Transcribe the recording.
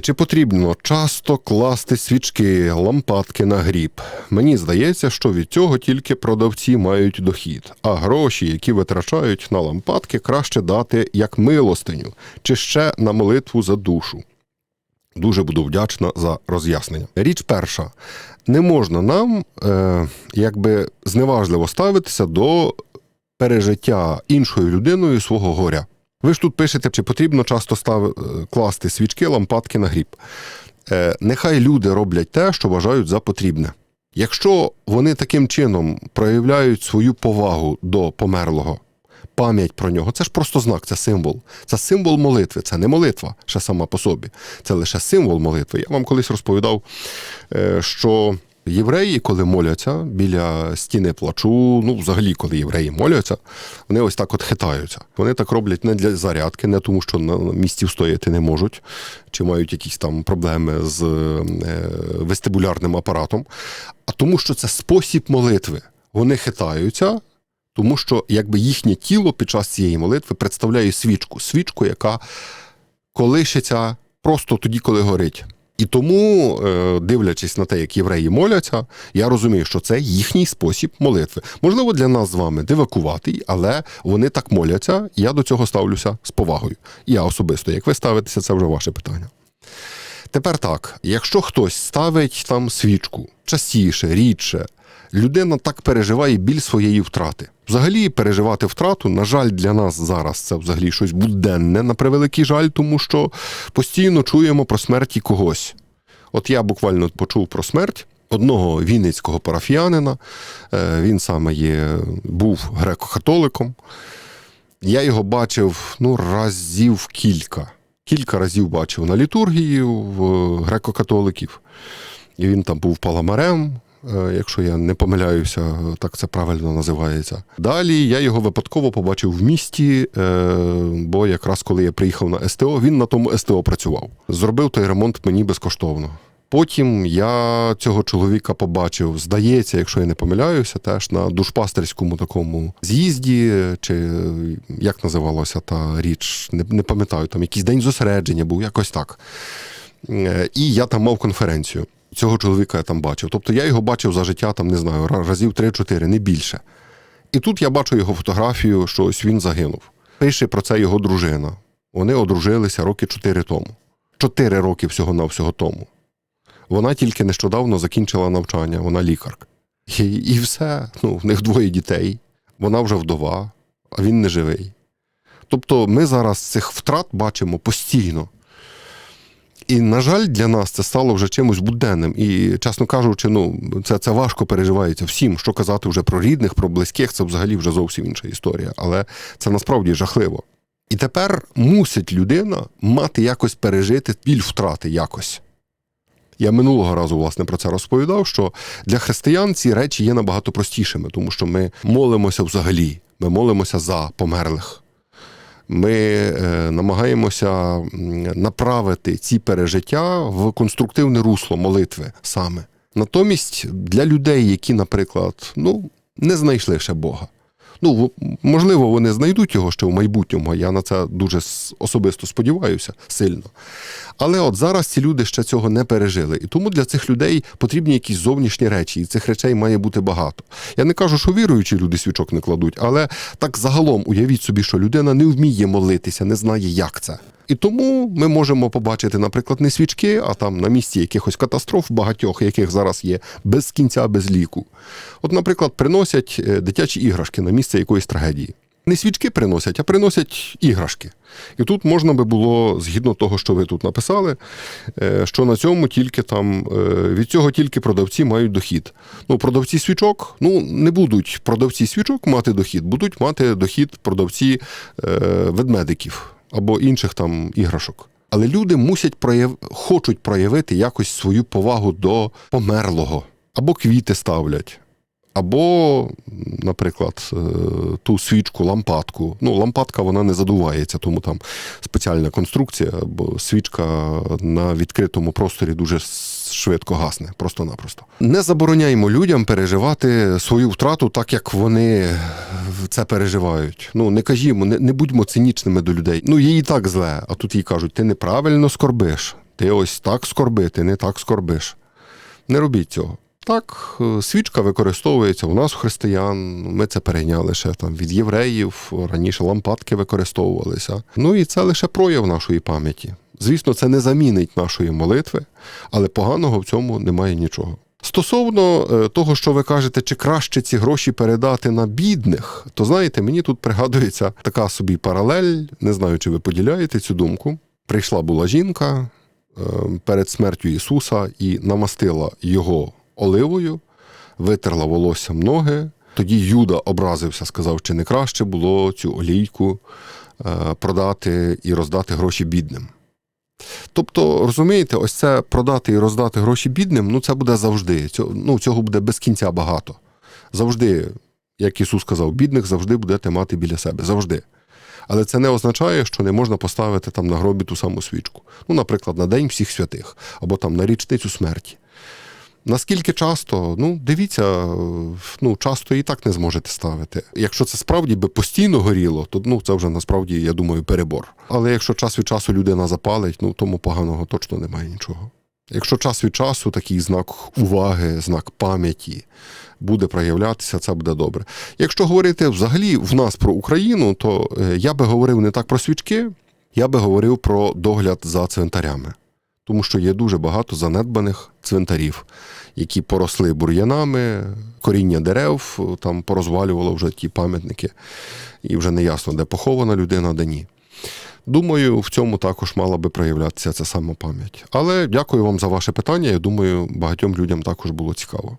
Чи потрібно часто класти свічки, лампадки на гріб? Мені здається, що від цього тільки продавці мають дохід, а гроші, які витрачають на лампадки, краще дати як милостиню чи ще на молитву за душу. Дуже буду вдячна за роз'яснення. Річ перша: не можна нам е, якби зневажливо ставитися до пережиття іншою людиною свого горя. Ви ж тут пишете, чи потрібно часто став... е, класти свічки, лампадки на гріб. Е, нехай люди роблять те, що вважають за потрібне. Якщо вони таким чином проявляють свою повагу до померлого, пам'ять про нього, це ж просто знак, це символ. Це символ молитви, це не молитва ще сама по собі. Це лише символ молитви. Я вам колись розповідав, е, що євреї, коли моляться біля стіни плачу, ну взагалі, коли євреї моляться, вони ось так от хитаються. Вони так роблять не для зарядки, не тому, що на місці встояти не можуть, чи мають якісь там проблеми з е, вестибулярним апаратом, а тому, що це спосіб молитви. Вони хитаються. Тому що якби їхнє тіло під час цієї молитви представляє свічку, свічку, яка колишиться просто тоді, коли горить. І тому, е, дивлячись на те, як євреї моляться, я розумію, що це їхній спосіб молитви. Можливо, для нас з вами дивакуватий, але вони так моляться, і я до цього ставлюся з повагою. Я особисто, як ви ставитеся, це вже ваше питання. Тепер так, якщо хтось ставить там свічку частіше, рідше, людина так переживає біль своєї втрати. Взагалі, переживати втрату, на жаль, для нас зараз це взагалі щось буденне, на превеликий жаль, тому що постійно чуємо про смерті когось. От я буквально почув про смерть одного вінницького парафіянина. Е, Він саме є, був греко-католиком. Я його бачив ну, разів кілька. Кілька разів бачив на літургії в греко-католиків. І він там був паламарем, е, якщо я не помиляюся, так це правильно називається. Далі я його випадково побачив в місті, е, бо якраз коли я приїхав на СТО, він на тому СТО працював. Зробив той ремонт мені безкоштовно. Потім я цього чоловіка побачив, здається, якщо я не помиляюся, теж на душпастерському такому з'їзді, чи як називалося та річ, не, не пам'ятаю, там якийсь день зосередження був, якось так. Е, І я там мав конференцію. Цього чоловіка я там бачив. Тобто я його бачив за життя, там, не знаю, разів 3-4, не більше. І тут я бачу його фотографію, що ось він загинув. Пише про це його дружина. Вони одружилися роки 4 тому. 4 роки всього-навсього тому. Вона тільки нещодавно закінчила навчання, вона лікарка. І, і все. Ну, в них двоє дітей, вона вже вдова, а він не живий. Тобто ми зараз цих втрат бачимо постійно. І, на жаль, для нас це стало вже чимось буденним. І, чесно кажучи, ну, це, це важко переживається всім. Що казати вже про рідних, про близьких, це взагалі вже зовсім інша історія. Але це насправді жахливо. І тепер мусить людина мати якось пережити біль втрати якось. Я минулого разу власне про це розповідав, що для християн ці речі є набагато простішими, тому що ми молимося взагалі, ми молимося за померлих. Ми е, намагаємося направити ці пережиття в конструктивне русло молитви саме. Натомість для людей, які, наприклад, ну, не знайшли ще Бога. Ну, можливо, вони знайдуть його ще в майбутньому. Я на це дуже особисто сподіваюся сильно. Але от зараз ці люди ще цього не пережили. І тому для цих людей потрібні якісь зовнішні речі, і цих речей має бути багато. Я не кажу, що віруючі люди свічок не кладуть, але так загалом уявіть собі, що людина не вміє молитися, не знає, як це. І тому ми можемо побачити, наприклад, не свічки, а там на місці якихось катастроф, багатьох, яких зараз є без кінця, без ліку. От, наприклад, приносять е, дитячі іграшки на місце якоїсь трагедії. Не свічки приносять, а приносять іграшки. І тут можна би було, згідно того, що ви тут написали, е, що на цьому тільки там е, від цього тільки продавці мають дохід. Ну, продавці свічок, ну не будуть продавці свічок мати дохід, будуть мати дохід продавці ведмедиків або інших там іграшок. Але люди мусять прояв... хочуть проявити якось свою повагу до померлого, або квіти ставлять, або, наприклад, е, ту свічку, лампадку. Ну, лампадка вона не задувається, тому там спеціальна конструкція, бо свічка на відкритому просторі дуже швидко гасне, просто-напросто. Не забороняємо людям переживати свою втрату так, як вони це переживають. Ну, не кажімо, не, не будьмо цинічними до людей. Ну, їй і так зле, а тут їй кажуть, ти неправильно скорбиш. ти ось так скорби, ти не так скорбиш. Не робіть цього. Так, е, свічка використовується у нас у християн. Ми це перейняли ще там від євреїв. Раніше лампадки використовувалися. Ну і це лише прояв нашої пам'яті. Звісно, це не замінить нашої молитви, але поганого в цьому немає нічого. Стосовно е, того, що ви кажете, чи краще ці гроші передати на бідних, то знаєте, мені тут пригадується така собі паралель. Не знаю, чи ви поділяєте цю думку. Прийшла була жінка е, перед смертю Ісуса і намастила його оливою, витерла волоссям ноги. Тоді Юда образився, сказав, чи не краще було цю олійку е, продати і роздати гроші бідним. Тобто, розумієте, ось це продати і роздати гроші бідним, ну це буде завжди. Цього, ну, цього буде без кінця багато. Завжди, як Ісус сказав, бідних завжди будете мати біля себе. Завжди. Але це не означає, що не можна поставити там на гробі ту саму свічку. Ну, наприклад, на День всіх святих або там на річницю смерті. Наскільки часто, ну дивіться, ну часто і так не зможете ставити. Якщо це справді би постійно горіло, то ну це вже насправді, я думаю, перебор. Але якщо час від часу людина запалить, ну тому поганого точно немає нічого. Якщо час від часу такий знак уваги, знак пам'яті буде проявлятися, це буде добре. Якщо говорити взагалі в нас про Україну, то е, я би говорив не так про свічки, я би говорив про догляд за цвинтарями. Тому що є дуже багато занедбаних цвинтарів, які поросли бур'янами, коріння дерев там порозвалювало вже ті пам'ятники, і вже не ясно, де похована людина, де ні. Думаю, в цьому також мала би проявлятися ця сама пам'ять. Але дякую вам за ваше питання. Я думаю, багатьом людям також було цікаво.